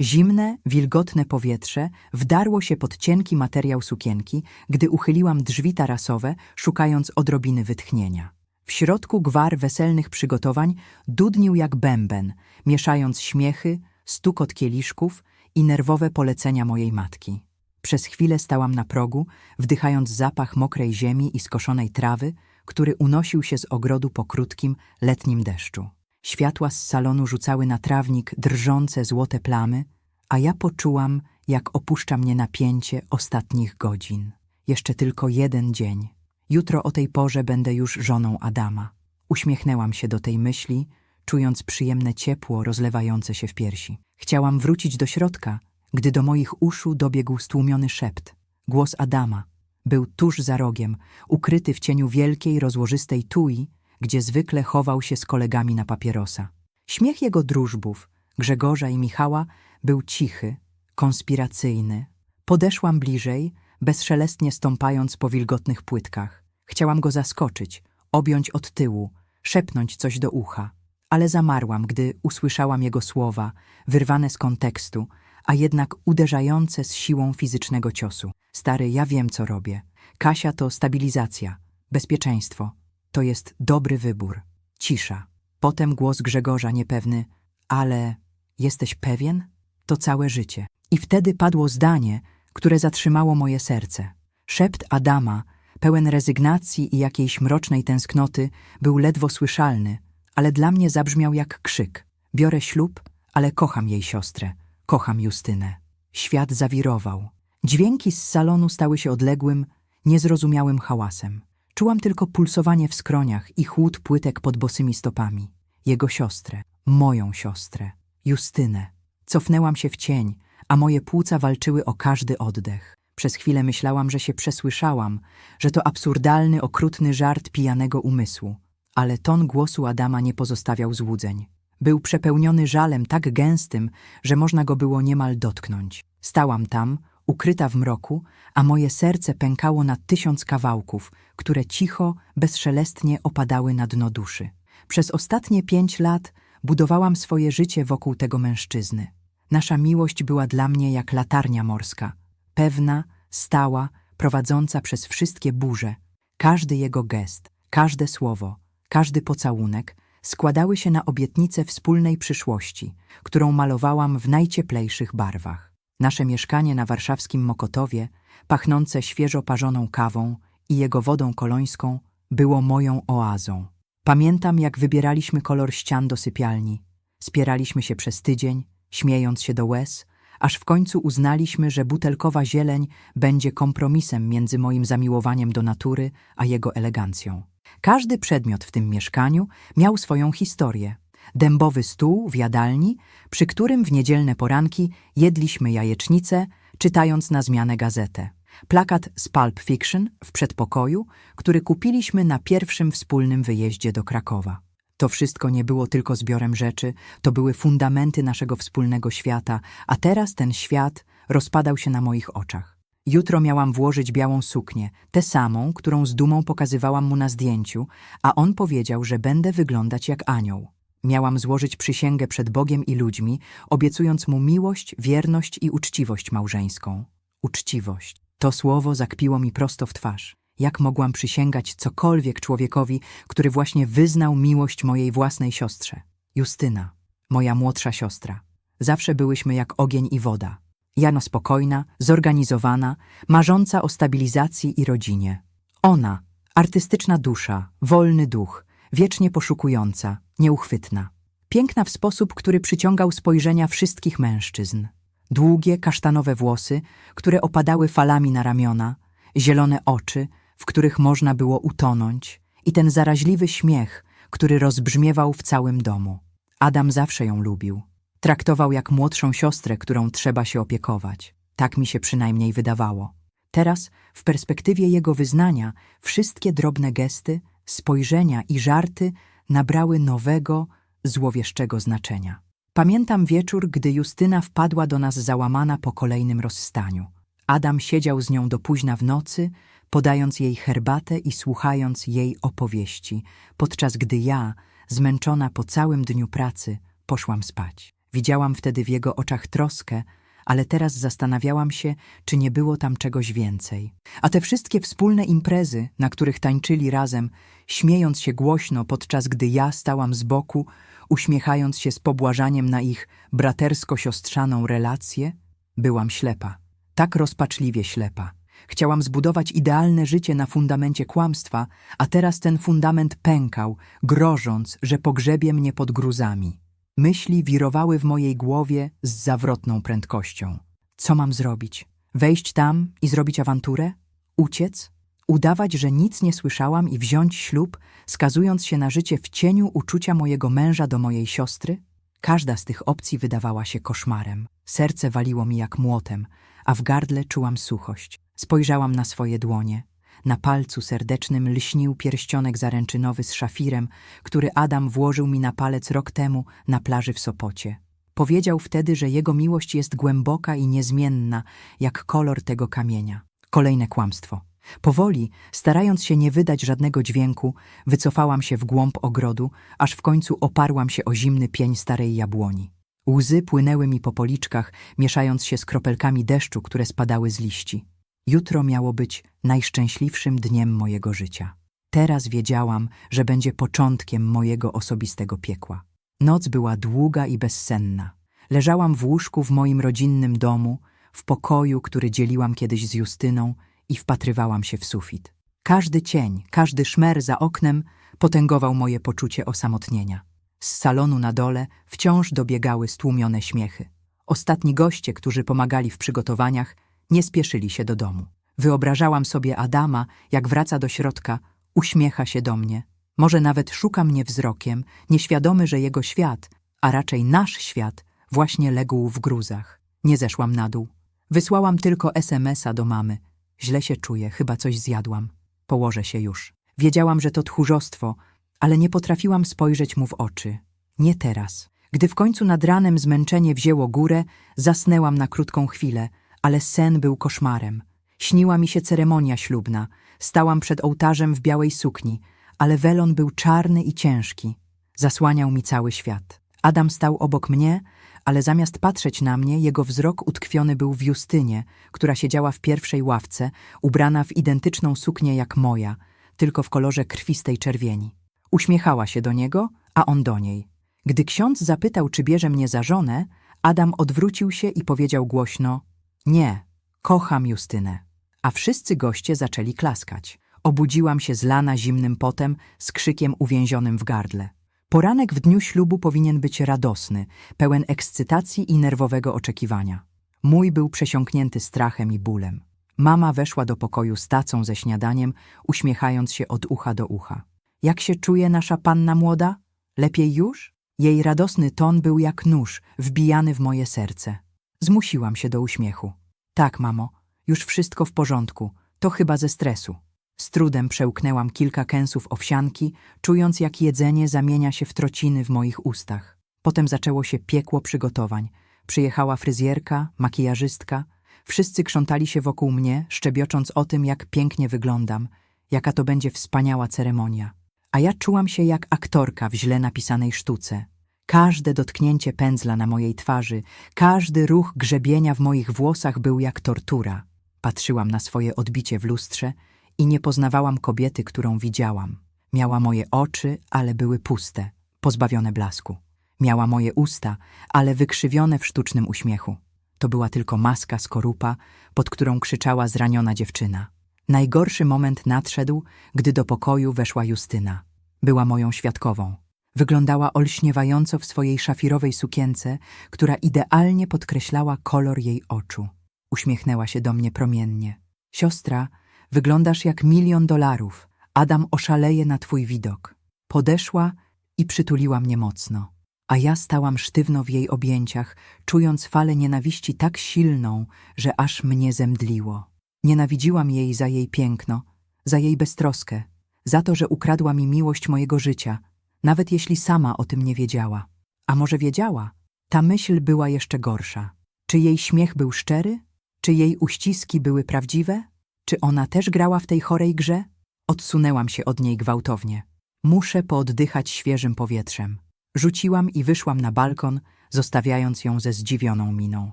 Zimne, wilgotne powietrze wdarło się pod cienki materiał sukienki, gdy uchyliłam drzwi tarasowe, szukając odrobiny wytchnienia. W środku gwar weselnych przygotowań dudnił jak bęben, mieszając śmiechy, stukot kieliszków i nerwowe polecenia mojej matki. Przez chwilę stałam na progu, wdychając zapach mokrej ziemi i skoszonej trawy, który unosił się z ogrodu po krótkim, letnim deszczu. Światła z salonu rzucały na trawnik drżące złote plamy, a ja poczułam, jak opuszcza mnie napięcie ostatnich godzin. Jeszcze tylko jeden dzień. Jutro o tej porze będę już żoną Adama. Uśmiechnęłam się do tej myśli, czując przyjemne ciepło rozlewające się w piersi. Chciałam wrócić do środka, gdy do moich uszu dobiegł stłumiony szept. Głos Adama. Był tuż za rogiem, ukryty w cieniu wielkiej, rozłożystej tui, gdzie zwykle chował się z kolegami na papierosa. Śmiech jego drużbów, Grzegorza i Michała, był cichy, konspiracyjny. Podeszłam bliżej, bezszelestnie stąpając po wilgotnych płytkach. Chciałam go zaskoczyć, objąć od tyłu, szepnąć coś do ucha. Ale zamarłam, gdy usłyszałam jego słowa, wyrwane z kontekstu, a jednak uderzające z siłą fizycznego ciosu. Stary, ja wiem, co robię. Kasia to stabilizacja, bezpieczeństwo. To jest dobry wybór. Cisza. Potem głos Grzegorza niepewny, ale jesteś pewien? To całe życie. I wtedy padło zdanie, które zatrzymało moje serce. Szept Adama, pełen rezygnacji i jakiejś mrocznej tęsknoty, był ledwo słyszalny, ale dla mnie zabrzmiał jak krzyk. Biorę ślub, ale kocham jej siostrę. Kocham Justynę. Świat zawirował. Dźwięki z salonu stały się odległym, niezrozumiałym hałasem. Czułam tylko pulsowanie w skroniach i chłód płytek pod bosymi stopami. Jego siostrę, moją siostrę, Justynę. Cofnęłam się w cień, a moje płuca walczyły o każdy oddech. Przez chwilę myślałam, że się przesłyszałam, że to absurdalny, okrutny żart pijanego umysłu. Ale ton głosu Adama nie pozostawiał złudzeń. Był przepełniony żalem tak gęstym, że można go było niemal dotknąć. Stałam tam, ukryta w mroku, a moje serce pękało na tysiąc kawałków, które cicho, bezszelestnie opadały na dno duszy. Przez ostatnie pięć lat budowałam swoje życie wokół tego mężczyzny. Nasza miłość była dla mnie jak latarnia morska, pewna, stała, prowadząca przez wszystkie burze. Każdy jego gest, każde słowo, każdy pocałunek składały się na obietnicę wspólnej przyszłości, którą malowałam w najcieplejszych barwach. Nasze mieszkanie na warszawskim Mokotowie, pachnące świeżo parzoną kawą i jego wodą kolońską, było moją oazą. Pamiętam, jak wybieraliśmy kolor ścian do sypialni. Spieraliśmy się przez tydzień, śmiejąc się do łez, aż w końcu uznaliśmy, że butelkowa zieleń będzie kompromisem między moim zamiłowaniem do natury a jego elegancją. Każdy przedmiot w tym mieszkaniu miał swoją historię. Dębowy stół w jadalni, przy którym w niedzielne poranki jedliśmy jajecznicę, czytając na zmianę gazetę. Plakat z Pulp Fiction w przedpokoju, który kupiliśmy na pierwszym wspólnym wyjeździe do Krakowa. To wszystko nie było tylko zbiorem rzeczy, to były fundamenty naszego wspólnego świata, a teraz ten świat rozpadał się na moich oczach. Jutro miałam włożyć białą suknię, tę samą, którą z dumą pokazywałam mu na zdjęciu, a on powiedział, że będę wyglądać jak anioł. Miałam złożyć przysięgę przed Bogiem i ludźmi, obiecując mu miłość, wierność i uczciwość małżeńską. Uczciwość. To słowo zakpiło mi prosto w twarz. Jak mogłam przysięgać cokolwiek człowiekowi, który właśnie wyznał miłość mojej własnej siostrze? Justyna, moja młodsza siostra. Zawsze byłyśmy jak ogień i woda. Jano spokojna, zorganizowana, marząca o stabilizacji i rodzinie. Ona, artystyczna dusza, wolny duch, wiecznie poszukująca, nieuchwytna. Piękna w sposób, który przyciągał spojrzenia wszystkich mężczyzn. Długie, kasztanowe włosy, które opadały falami na ramiona, zielone oczy, w których można było utonąć, i ten zaraźliwy śmiech, który rozbrzmiewał w całym domu. Adam zawsze ją lubił. Traktował jak młodszą siostrę, którą trzeba się opiekować. Tak mi się przynajmniej wydawało. Teraz, w perspektywie jego wyznania, wszystkie drobne gesty, spojrzenia i żarty nabrały nowego, złowieszczego znaczenia. Pamiętam wieczór, gdy Justyna wpadła do nas załamana po kolejnym rozstaniu. Adam siedział z nią do późna w nocy, podając jej herbatę i słuchając jej opowieści, podczas gdy ja, zmęczona po całym dniu pracy, poszłam spać. Widziałam wtedy w jego oczach troskę, ale teraz zastanawiałam się, czy nie było tam czegoś więcej. A te wszystkie wspólne imprezy, na których tańczyli razem, śmiejąc się głośno, podczas gdy ja stałam z boku, uśmiechając się z pobłażaniem na ich bratersko-siostrzaną relację, byłam ślepa. Tak rozpaczliwie ślepa. Chciałam zbudować idealne życie na fundamencie kłamstwa, a teraz ten fundament pękał, grożąc, że pogrzebie mnie pod gruzami. Myśli wirowały w mojej głowie z zawrotną prędkością. Co mam zrobić? Wejść tam i zrobić awanturę? Uciec? Udawać, że nic nie słyszałam i wziąć ślub, skazując się na życie w cieniu uczucia mojego męża do mojej siostry? Każda z tych opcji wydawała się koszmarem. Serce waliło mi jak młotem, a w gardle czułam suchość. Spojrzałam na swoje dłonie. Na palcu serdecznym lśnił pierścionek zaręczynowy z szafirem, który Adam włożył mi na palec rok temu na plaży w Sopocie. Powiedział wtedy, że jego miłość jest głęboka i niezmienna, jak kolor tego kamienia. Kolejne kłamstwo. Powoli, starając się nie wydać żadnego dźwięku, wycofałam się w głąb ogrodu, aż w końcu oparłam się o zimny pień starej jabłoni. Łzy płynęły mi po policzkach, mieszając się z kropelkami deszczu, które spadały z liści. Jutro miało być najszczęśliwszym dniem mojego życia. Teraz wiedziałam, że będzie początkiem mojego osobistego piekła. Noc była długa i bezsenna. Leżałam w łóżku w moim rodzinnym domu, w pokoju, który dzieliłam kiedyś z Justyną i wpatrywałam się w sufit. Każdy cień, każdy szmer za oknem potęgował moje poczucie osamotnienia. Z salonu na dole wciąż dobiegały stłumione śmiechy. Ostatni goście, którzy pomagali w przygotowaniach, nie spieszyli się do domu. Wyobrażałam sobie Adama, jak wraca do środka, uśmiecha się do mnie. Może nawet szuka mnie wzrokiem, nieświadomy, że jego świat, a raczej nasz świat, właśnie legł w gruzach. Nie zeszłam na dół. Wysłałam tylko SMS-a do mamy. Źle się czuję, chyba coś zjadłam. Położę się już. Wiedziałam, że to tchórzostwo, ale nie potrafiłam spojrzeć mu w oczy. Nie teraz. Gdy w końcu nad ranem zmęczenie wzięło górę, zasnęłam na krótką chwilę, ale sen był koszmarem. Śniła mi się ceremonia ślubna. Stałam przed ołtarzem w białej sukni, ale welon był czarny i ciężki. Zasłaniał mi cały świat. Adam stał obok mnie, ale zamiast patrzeć na mnie, jego wzrok utkwiony był w Justynie, która siedziała w pierwszej ławce, ubrana w identyczną suknię jak moja, tylko w kolorze krwistej czerwieni. Uśmiechała się do niego, a on do niej. Gdy ksiądz zapytał, czy bierze mnie za żonę, Adam odwrócił się i powiedział głośno – nie, kocham Justynę. A wszyscy goście zaczęli klaskać. Obudziłam się zlana zimnym potem, z krzykiem uwięzionym w gardle. Poranek w dniu ślubu powinien być radosny, pełen ekscytacji i nerwowego oczekiwania. Mój był przesiąknięty strachem i bólem. Mama weszła do pokoju z tacą ze śniadaniem, uśmiechając się od ucha do ucha. Jak się czuje nasza panna młoda? Lepiej już? Jej radosny ton był jak nóż, wbijany w moje serce. Zmusiłam się do uśmiechu. Tak, mamo, już wszystko w porządku, to chyba ze stresu. Z trudem przełknęłam kilka kęsów owsianki, czując jak jedzenie zamienia się w trociny w moich ustach. Potem zaczęło się piekło przygotowań. Przyjechała fryzjerka, makijażystka. Wszyscy krzątali się wokół mnie, szczebiocząc o tym, jak pięknie wyglądam, jaka to będzie wspaniała ceremonia. A ja czułam się jak aktorka w źle napisanej sztuce. Każde dotknięcie pędzla na mojej twarzy, każdy ruch grzebienia w moich włosach był jak tortura. Patrzyłam na swoje odbicie w lustrze i nie poznawałam kobiety, którą widziałam. Miała moje oczy, ale były puste, pozbawione blasku. Miała moje usta, ale wykrzywione w sztucznym uśmiechu. To była tylko maska skorupa, pod którą krzyczała zraniona dziewczyna. Najgorszy moment nadszedł, gdy do pokoju weszła Justyna. Była moją świadkową. Wyglądała olśniewająco w swojej szafirowej sukience, która idealnie podkreślała kolor jej oczu. Uśmiechnęła się do mnie promiennie. Siostra, wyglądasz jak milion dolarów. Adam oszaleje na twój widok. Podeszła i przytuliła mnie mocno. A ja stałam sztywno w jej objęciach, czując falę nienawiści tak silną, że aż mnie zemdliło. Nienawidziłam jej za jej piękno, za jej beztroskę, za to, że ukradła mi miłość mojego życia, nawet jeśli sama o tym nie wiedziała. A może wiedziała? Ta myśl była jeszcze gorsza. Czy jej śmiech był szczery? Czy jej uściski były prawdziwe? Czy ona też grała w tej chorej grze? Odsunęłam się od niej gwałtownie. Muszę pooddychać świeżym powietrzem. Rzuciłam i wyszłam na balkon, zostawiając ją ze zdziwioną miną.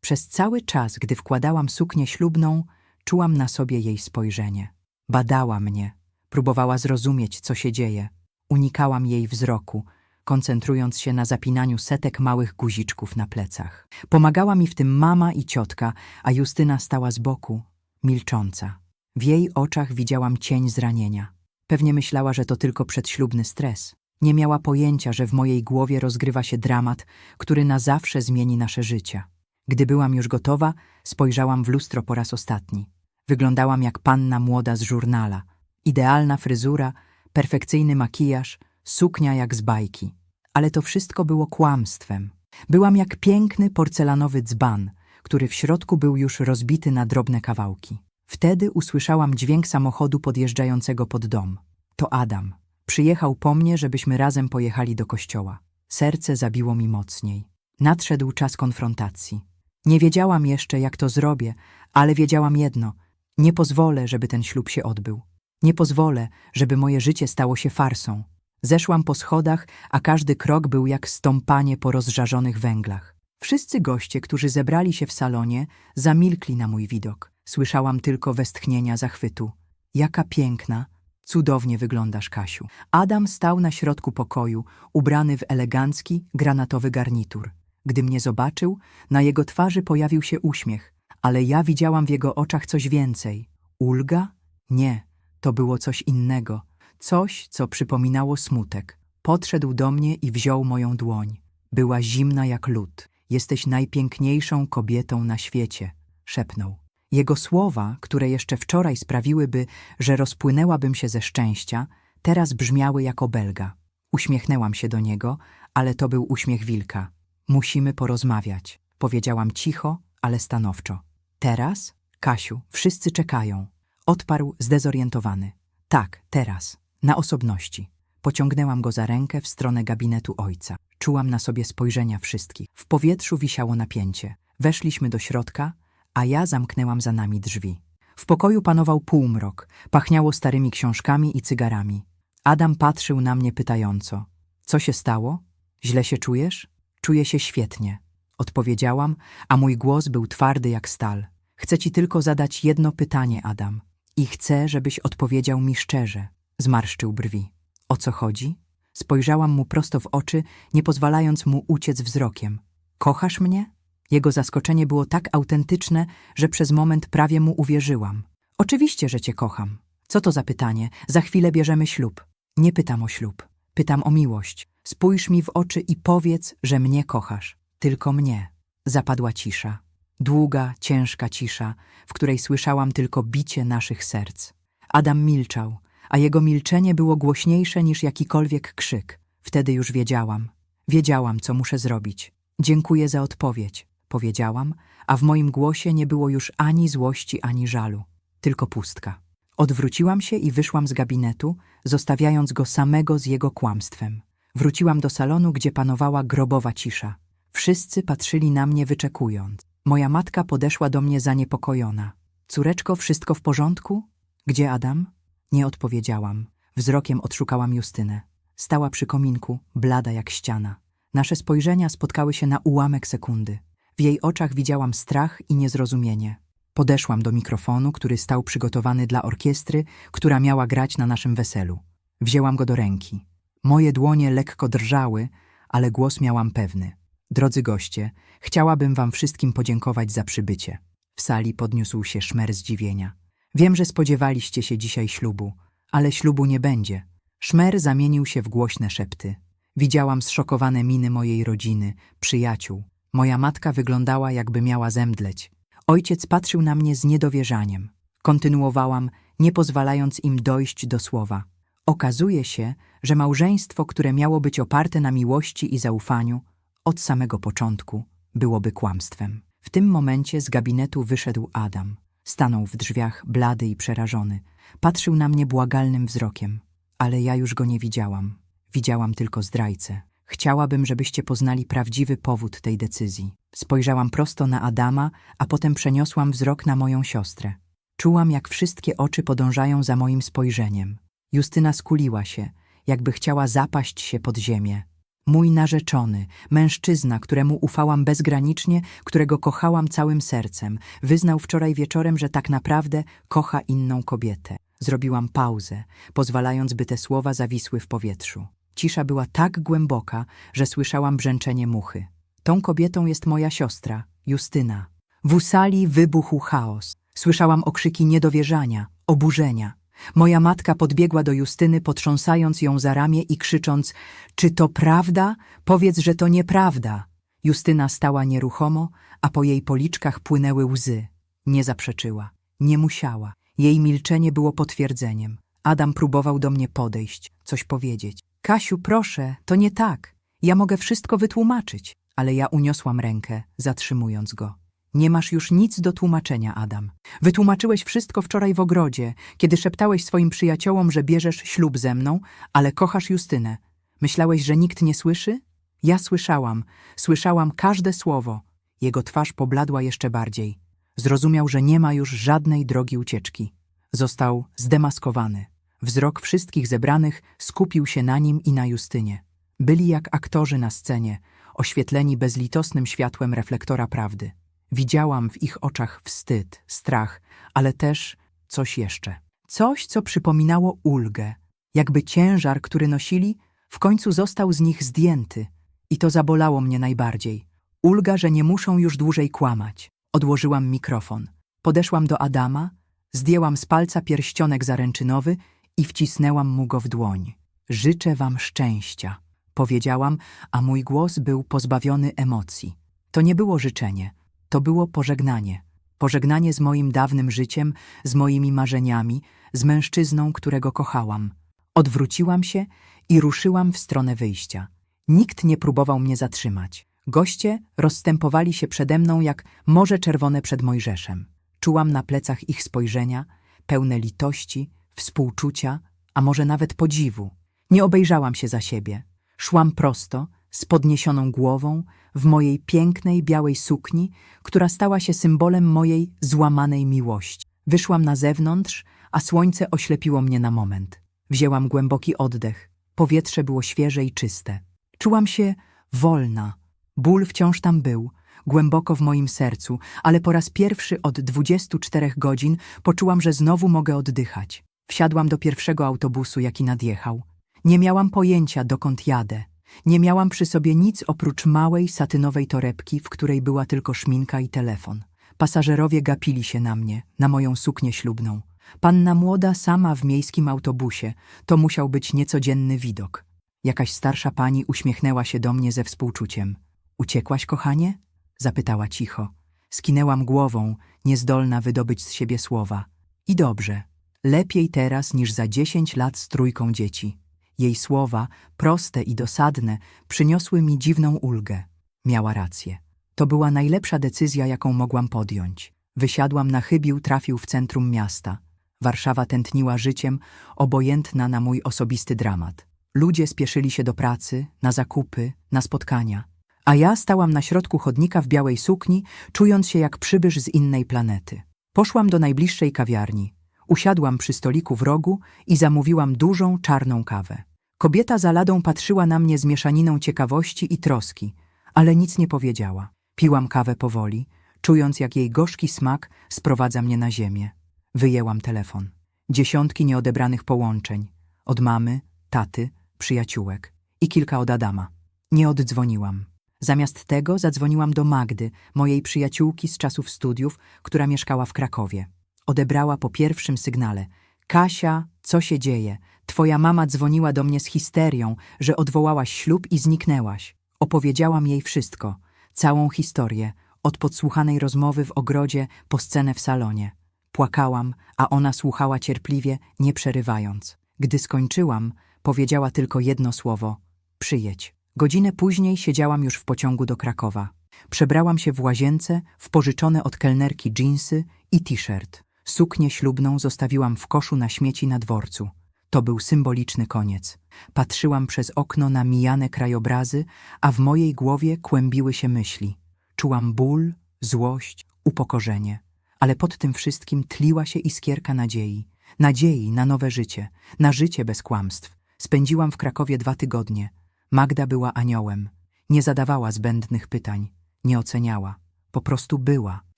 Przez cały czas, gdy wkładałam suknię ślubną, czułam na sobie jej spojrzenie. Badała mnie, próbowała zrozumieć, co się dzieje. Unikałam jej wzroku, koncentrując się na zapinaniu setek małych guziczków na plecach. Pomagała mi w tym mama i ciotka, a Justyna stała z boku, milcząca. W jej oczach widziałam cień zranienia. Pewnie myślała, że to tylko przedślubny stres. Nie miała pojęcia, że w mojej głowie rozgrywa się dramat, który na zawsze zmieni nasze życie. Gdy byłam już gotowa, spojrzałam w lustro po raz ostatni. Wyglądałam jak panna młoda z żurnala. Idealna fryzura, perfekcyjny makijaż, suknia jak z bajki. Ale to wszystko było kłamstwem. Byłam jak piękny porcelanowy dzban, który w środku był już rozbity na drobne kawałki. Wtedy usłyszałam dźwięk samochodu podjeżdżającego pod dom. To Adam. Przyjechał po mnie, żebyśmy razem pojechali do kościoła. Serce zabiło mi mocniej. Nadszedł czas konfrontacji. Nie wiedziałam jeszcze, jak to zrobię, ale wiedziałam jedno: nie pozwolę, żeby ten ślub się odbył. Nie pozwolę, żeby moje życie stało się farsą. Zeszłam po schodach, a każdy krok był jak stąpanie po rozżarzonych węglach. Wszyscy goście, którzy zebrali się w salonie, zamilkli na mój widok. Słyszałam tylko westchnienia zachwytu. Jaka piękna, cudownie wyglądasz, Kasiu. Adam stał na środku pokoju, ubrany w elegancki, granatowy garnitur. Gdy mnie zobaczył, na jego twarzy pojawił się uśmiech, ale ja widziałam w jego oczach coś więcej. Ulga? Nie, to było coś innego. Coś, co przypominało smutek. Podszedł do mnie i wziął moją dłoń. Była zimna jak lód. Jesteś najpiękniejszą kobietą na świecie, szepnął. Jego słowa, które jeszcze wczoraj sprawiłyby, że rozpłynęłabym się ze szczęścia, teraz brzmiały jak obelga. Uśmiechnęłam się do niego, ale to był uśmiech wilka. Musimy porozmawiać, powiedziałam cicho, ale stanowczo. Teraz? Kasiu, wszyscy czekają. Odparł zdezorientowany. Tak, teraz. Na osobności. Pociągnęłam go za rękę w stronę gabinetu ojca. Czułam na sobie spojrzenia wszystkich. W powietrzu wisiało napięcie. Weszliśmy do środka, a ja zamknęłam za nami drzwi. W pokoju panował półmrok, pachniało starymi książkami i cygarami. Adam patrzył na mnie pytająco. Co się stało? Źle się czujesz? Czuję się świetnie. Odpowiedziałam, a mój głos był twardy jak stal. Chcę ci tylko zadać jedno pytanie, Adam. I chcę, żebyś odpowiedział mi szczerze. Zmarszczył brwi. O co chodzi? Spojrzałam mu prosto w oczy, nie pozwalając mu uciec wzrokiem. Kochasz mnie? Jego zaskoczenie było tak autentyczne, że przez moment prawie mu uwierzyłam. Oczywiście, że cię kocham. Co to za pytanie? Za chwilę bierzemy ślub. Nie pytam o ślub. Pytam o miłość. Spójrz mi w oczy i powiedz, że mnie kochasz. Tylko mnie. Zapadła cisza. Długa, ciężka cisza, w której słyszałam tylko bicie naszych serc. Adam milczał, a jego milczenie było głośniejsze niż jakikolwiek krzyk. Wtedy już wiedziałam. Wiedziałam, co muszę zrobić. Dziękuję za odpowiedź, powiedziałam, a w moim głosie nie było już ani złości, ani żalu, tylko pustka. Odwróciłam się i wyszłam z gabinetu, zostawiając go samego z jego kłamstwem. Wróciłam do salonu, gdzie panowała grobowa cisza. Wszyscy patrzyli na mnie wyczekując. Moja matka podeszła do mnie zaniepokojona. Córeczko, wszystko w porządku? Gdzie Adam? Nie odpowiedziałam. Wzrokiem odszukałam Justynę. Stała przy kominku, blada jak ściana. Nasze spojrzenia spotkały się na ułamek sekundy. W jej oczach widziałam strach i niezrozumienie. Podeszłam do mikrofonu, który stał przygotowany dla orkiestry, która miała grać na naszym weselu. Wzięłam go do ręki. Moje dłonie lekko drżały, ale głos miałam pewny. Drodzy goście, chciałabym wam wszystkim podziękować za przybycie. W sali podniósł się szmer zdziwienia. Wiem, że spodziewaliście się dzisiaj ślubu, ale ślubu nie będzie. Szmer zamienił się w głośne szepty. Widziałam zszokowane miny mojej rodziny, przyjaciół. Moja matka wyglądała, jakby miała zemdleć. Ojciec patrzył na mnie z niedowierzaniem. Kontynuowałam, nie pozwalając im dojść do słowa. Okazuje się, że małżeństwo, które miało być oparte na miłości i zaufaniu, od samego początku byłoby kłamstwem. W tym momencie z gabinetu wyszedł Adam. Stanął w drzwiach, blady i przerażony. Patrzył na mnie błagalnym wzrokiem. Ale ja już go nie widziałam. Widziałam tylko zdrajcę. Chciałabym, żebyście poznali prawdziwy powód tej decyzji. Spojrzałam prosto na Adama, a potem przeniosłam wzrok na moją siostrę. Czułam, jak wszystkie oczy podążają za moim spojrzeniem. Justyna skuliła się, jakby chciała zapaść się pod ziemię. Mój narzeczony, mężczyzna, któremu ufałam bezgranicznie, którego kochałam całym sercem, wyznał wczoraj wieczorem, że tak naprawdę kocha inną kobietę. Zrobiłam pauzę, pozwalając, by te słowa zawisły w powietrzu. Cisza była tak głęboka, że słyszałam brzęczenie muchy. Tą kobietą jest moja siostra, Justyna. W sali wybuchł chaos. Słyszałam okrzyki niedowierzania, oburzenia. Moja matka podbiegła do Justyny, potrząsając ją za ramię i krzycząc: Czy to prawda? Powiedz, że to nieprawda. Justyna stała nieruchomo, a po jej policzkach płynęły łzy. Nie zaprzeczyła, nie musiała. Jej milczenie było potwierdzeniem. Adam próbował do mnie podejść, coś powiedzieć. Kasiu, proszę, to nie tak. Ja mogę wszystko wytłumaczyć. Ale ja uniosłam rękę, zatrzymując go. Nie masz już nic do tłumaczenia, Adam. Wytłumaczyłeś wszystko wczoraj w ogrodzie, kiedy szeptałeś swoim przyjaciołom, że bierzesz ślub ze mną, ale kochasz Justynę. Myślałeś, że nikt nie słyszy? Ja słyszałam, słyszałam każde słowo. Jego twarz pobladła jeszcze bardziej. Zrozumiał, że nie ma już żadnej drogi ucieczki. Został zdemaskowany. Wzrok wszystkich zebranych skupił się na nim i na Justynie. Byli jak aktorzy na scenie, oświetleni bezlitosnym światłem reflektora prawdy. Widziałam w ich oczach wstyd, strach, ale też coś jeszcze. Coś, co przypominało ulgę, jakby ciężar, który nosili, w końcu został z nich zdjęty. I to zabolało mnie najbardziej. Ulga, że nie muszą już dłużej kłamać. Odłożyłam mikrofon. Podeszłam do Adama, zdjęłam z palca pierścionek zaręczynowy i wcisnęłam mu go w dłoń. Życzę wam szczęścia, powiedziałam, a mój głos był pozbawiony emocji. To nie było życzenie, to było pożegnanie. Pożegnanie z moim dawnym życiem, z moimi marzeniami, z mężczyzną, którego kochałam. Odwróciłam się i ruszyłam w stronę wyjścia. Nikt nie próbował mnie zatrzymać. Goście rozstępowali się przede mną jak morze czerwone przed Mojżeszem. Czułam na plecach ich spojrzenia, pełne litości, współczucia, a może nawet podziwu. Nie obejrzałam się za siebie. Szłam prosto, z podniesioną głową, w mojej pięknej białej sukni, która stała się symbolem mojej złamanej miłości. Wyszłam na zewnątrz, a słońce oślepiło mnie na moment. Wzięłam głęboki oddech. Powietrze było świeże i czyste. Czułam się wolna. Ból wciąż tam był, głęboko w moim sercu, ale po raz pierwszy od 24 godzin poczułam, że znowu mogę oddychać. Wsiadłam do pierwszego autobusu, jaki nadjechał. Nie miałam pojęcia, dokąd jadę. Nie miałam przy sobie nic oprócz małej, satynowej torebki, w której była tylko szminka i telefon. Pasażerowie gapili się na mnie, na moją suknię ślubną. Panna młoda sama w miejskim autobusie. To musiał być niecodzienny widok. Jakaś starsza pani uśmiechnęła się do mnie ze współczuciem. Uciekłaś, kochanie? Zapytała cicho. Skinęłam głową, niezdolna wydobyć z siebie słowa. I dobrze. Lepiej teraz niż za dziesięć lat z trójką dzieci. Jej słowa, proste i dosadne, przyniosły mi dziwną ulgę. Miała rację. To była najlepsza decyzja, jaką mogłam podjąć. Wysiadłam na chybił, trafił w centrum miasta. Warszawa tętniła życiem, obojętna na mój osobisty dramat. Ludzie spieszyli się do pracy, na zakupy, na spotkania. A ja stałam na środku chodnika w białej sukni, czując się jak przybysz z innej planety. Poszłam do najbliższej kawiarni. Usiadłam przy stoliku w rogu i zamówiłam dużą, czarną kawę. Kobieta za ladą patrzyła na mnie z mieszaniną ciekawości i troski, ale nic nie powiedziała. Piłam kawę powoli, czując jak jej gorzki smak sprowadza mnie na ziemię. Wyjęłam telefon. Dziesiątki nieodebranych połączeń. Od mamy, taty, przyjaciółek i kilka od Adama. Nie oddzwoniłam. Zamiast tego zadzwoniłam do Magdy, mojej przyjaciółki z czasów studiów, która mieszkała w Krakowie. Odebrała po pierwszym sygnale. Kasia, co się dzieje? Twoja mama dzwoniła do mnie z histerią, że odwołałaś ślub i zniknęłaś. Opowiedziałam jej wszystko, całą historię, od podsłuchanej rozmowy w ogrodzie po scenę w salonie. Płakałam, a ona słuchała cierpliwie, nie przerywając. Gdy skończyłam, powiedziała tylko jedno słowo – przyjedź. Godzinę później siedziałam już w pociągu do Krakowa. Przebrałam się w łazience, w pożyczone od kelnerki dżinsy i t-shirt. Suknię ślubną zostawiłam w koszu na śmieci na dworcu. To był symboliczny koniec. Patrzyłam przez okno na mijane krajobrazy, a w mojej głowie kłębiły się myśli. Czułam ból, złość, upokorzenie. Ale pod tym wszystkim tliła się iskierka nadziei. Nadziei na nowe życie, na życie bez kłamstw. Spędziłam w Krakowie dwa tygodnie. Magda była aniołem. Nie zadawała zbędnych pytań, nie oceniała. Po prostu była.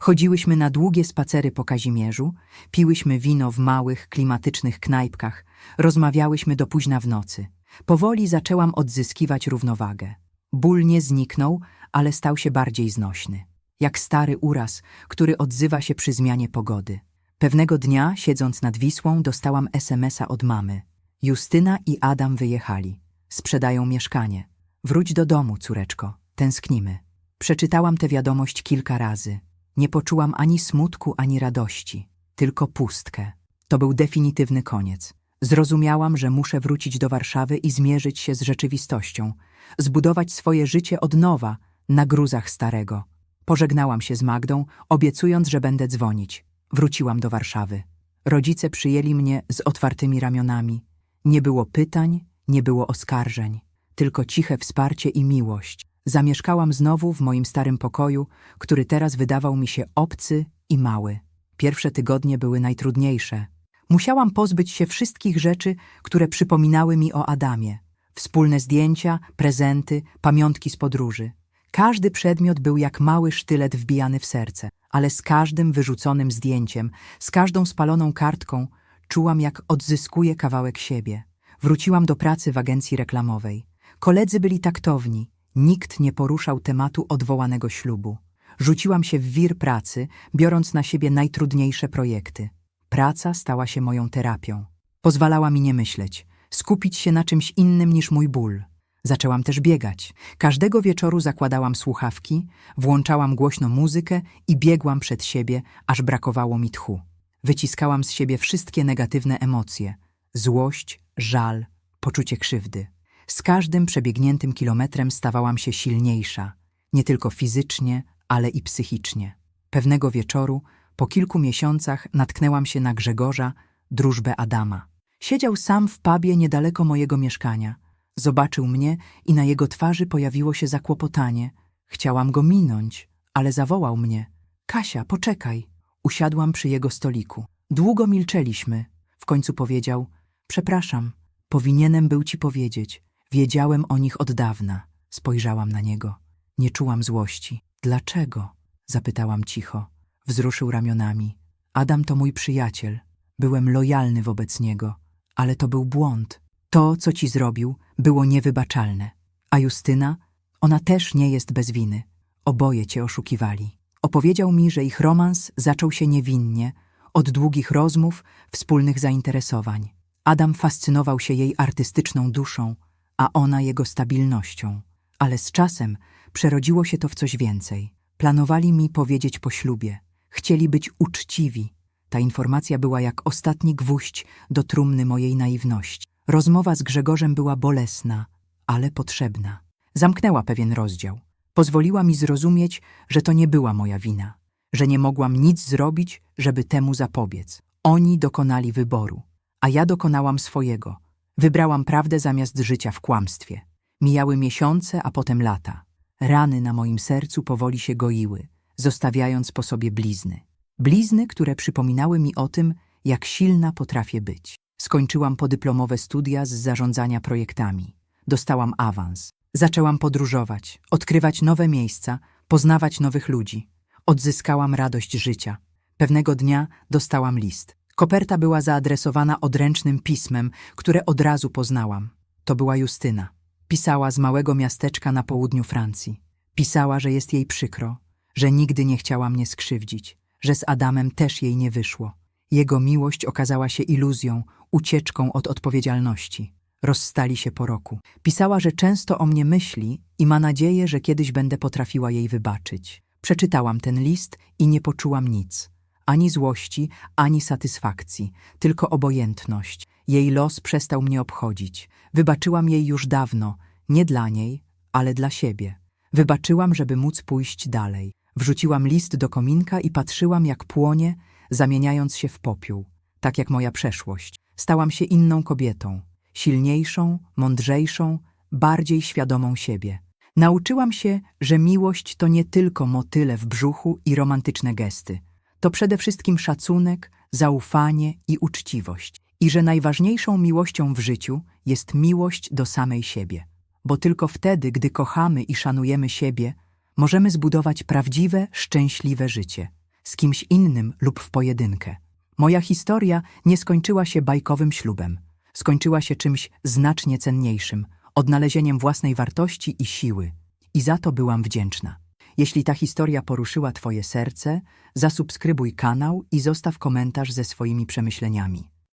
Chodziłyśmy na długie spacery po Kazimierzu, piłyśmy wino w małych, klimatycznych knajpkach, rozmawiałyśmy do późna w nocy. Powoli zaczęłam odzyskiwać równowagę. Ból nie zniknął, ale stał się bardziej znośny. Jak stary uraz, który odzywa się przy zmianie pogody. Pewnego dnia, siedząc nad Wisłą, dostałam SMS-a od mamy. Justyna i Adam wyjechali. Sprzedają mieszkanie. Wróć do domu, córeczko. Tęsknimy. Przeczytałam tę wiadomość kilka razy. Nie poczułam ani smutku, ani radości. Tylko pustkę. To był definitywny koniec. Zrozumiałam, że muszę wrócić do Warszawy i zmierzyć się z rzeczywistością. Zbudować swoje życie od nowa, na gruzach starego. Pożegnałam się z Magdą, obiecując, że będę dzwonić. Wróciłam do Warszawy. Rodzice przyjęli mnie z otwartymi ramionami. Nie było pytań, nie było oskarżeń, tylko ciche wsparcie i miłość. Zamieszkałam znowu w moim starym pokoju, który teraz wydawał mi się obcy i mały. Pierwsze tygodnie były najtrudniejsze. Musiałam pozbyć się wszystkich rzeczy, które przypominały mi o Adamie. Wspólne zdjęcia, prezenty, pamiątki z podróży. Każdy przedmiot był jak mały sztylet wbijany w serce, ale z każdym wyrzuconym zdjęciem, z każdą spaloną kartką czułam, jak odzyskuję kawałek siebie. Wróciłam do pracy w agencji reklamowej. Koledzy byli taktowni, nikt nie poruszał tematu odwołanego ślubu. Rzuciłam się w wir pracy, biorąc na siebie najtrudniejsze projekty. Praca stała się moją terapią. Pozwalała mi nie myśleć, skupić się na czymś innym niż mój ból. Zaczęłam też biegać. Każdego wieczoru zakładałam słuchawki, włączałam głośno muzykę i biegłam przed siebie, aż brakowało mi tchu. Wyciskałam z siebie wszystkie negatywne emocje: złość, żal, poczucie krzywdy. Z każdym przebiegniętym kilometrem stawałam się silniejsza, nie tylko fizycznie, ale i psychicznie. Pewnego wieczoru, po kilku miesiącach, natknęłam się na Grzegorza, drużbę Adama. Siedział sam w pubie niedaleko mojego mieszkania. Zobaczył mnie i na jego twarzy pojawiło się zakłopotanie. Chciałam go minąć, ale zawołał mnie. Kasia, poczekaj. Usiadłam przy jego stoliku. Długo milczeliśmy. W końcu powiedział: Przepraszam, powinienem był ci powiedzieć. Wiedziałem o nich od dawna. Spojrzałam na niego. Nie czułam złości. Dlaczego? Zapytałam cicho. Wzruszył ramionami. Adam to mój przyjaciel. Byłem lojalny wobec niego, ale to był błąd. To, co ci zrobił, było niewybaczalne. A Justyna, ona też nie jest bez winy. Oboje cię oszukiwali. Opowiedział mi, że ich romans zaczął się niewinnie, od długich rozmów, wspólnych zainteresowań. Adam fascynował się jej artystyczną duszą, a ona jego stabilnością. Ale z czasem przerodziło się to w coś więcej. Planowali mi powiedzieć po ślubie. Chcieli być uczciwi. Ta informacja była jak ostatni gwóźdź do trumny mojej naiwności. Rozmowa z Grzegorzem była bolesna, ale potrzebna. Zamknęła pewien rozdział. Pozwoliła mi zrozumieć, że to nie była moja wina, że nie mogłam nic zrobić, żeby temu zapobiec. Oni dokonali wyboru, a ja dokonałam swojego. Wybrałam prawdę zamiast życia w kłamstwie. Mijały miesiące, a potem lata. Rany na moim sercu powoli się goiły, zostawiając po sobie blizny. Blizny, które przypominały mi o tym, jak silna potrafię być. Skończyłam podyplomowe studia z zarządzania projektami. Dostałam awans. Zaczęłam podróżować, odkrywać nowe miejsca, poznawać nowych ludzi. Odzyskałam radość życia. Pewnego dnia dostałam list. Koperta była zaadresowana odręcznym pismem, które od razu poznałam. To była Justyna. Pisała z małego miasteczka na południu Francji. Pisała, że jest jej przykro, że nigdy nie chciała mnie skrzywdzić, że z Adamem też jej nie wyszło. Jego miłość okazała się iluzją, ucieczką od odpowiedzialności. Rozstali się po roku. Pisała, że często o mnie myśli i ma nadzieję, że kiedyś będę potrafiła jej wybaczyć. Przeczytałam ten list i nie poczułam nic. Ani złości, ani satysfakcji, tylko obojętność. Jej los przestał mnie obchodzić. Wybaczyłam jej już dawno, nie dla niej, ale dla siebie. Wybaczyłam, żeby móc pójść dalej. Wrzuciłam list do kominka i patrzyłam, jak płonie, zamieniając się w popiół, tak jak moja przeszłość. Stałam się inną kobietą, silniejszą, mądrzejszą, bardziej świadomą siebie. Nauczyłam się, że miłość to nie tylko motyle w brzuchu i romantyczne gesty. To przede wszystkim szacunek, zaufanie i uczciwość. I że najważniejszą miłością w życiu jest miłość do samej siebie. bo tylko wtedy, gdy kochamy i szanujemy siebie, możemy zbudować prawdziwe, szczęśliwe życie z kimś innym lub w pojedynkę. Moja historia nie skończyła się bajkowym ślubem. Skończyła się czymś znacznie cenniejszym, odnalezieniem własnej wartości i siły. I za to byłam wdzięczna. Jeśli ta historia poruszyła Twoje serce, zasubskrybuj kanał i zostaw komentarz ze swoimi przemyśleniami.